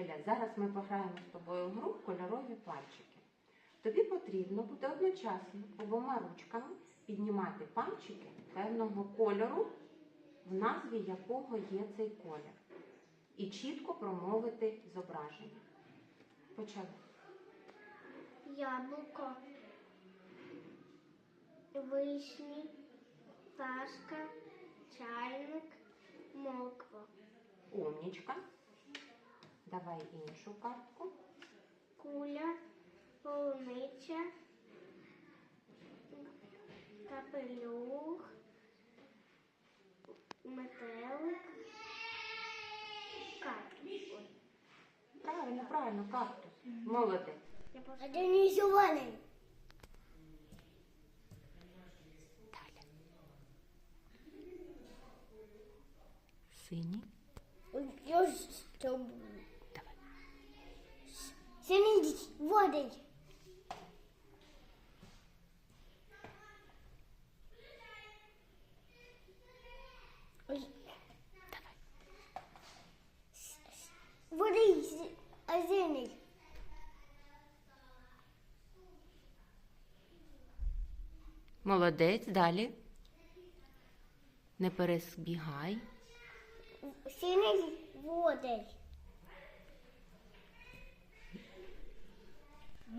Еля, зараз ми пограємо з тобою в гру кольорові пальчики. Тобі потрібно буде одночасно обома ручками піднімати пальчики певного кольору, в назві якого є цей колір, і чітко промовити зображення. Почали. Яблуко, вишні, пташка, чайник, моква, Умнічка. Давай іншу картку. куля, полуниця, капелюх, метелик, кактус. Правильно, правильно, кактус. Молодець. Де зелений? Далі. Синій. Давай. Синій водить. Ой. Давай. Молодець, далі. Не пересбігай. Синій водить.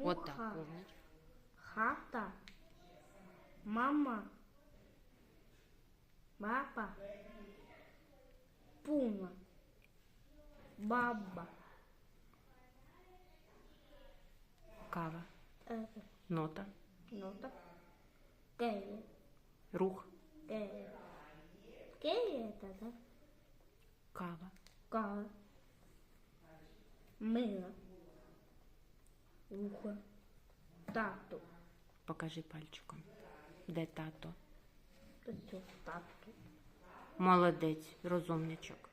Отак. умнічка. Хата. Мама. Папа. Пума. Баба. Кава. Э, Нота. так. Кей. Рух. Кей. Кей это, да? Кава. Ка. Мило. Ухо. Тату. Покажи пальчиком. Де тато? Тату. Молодець, розумничок.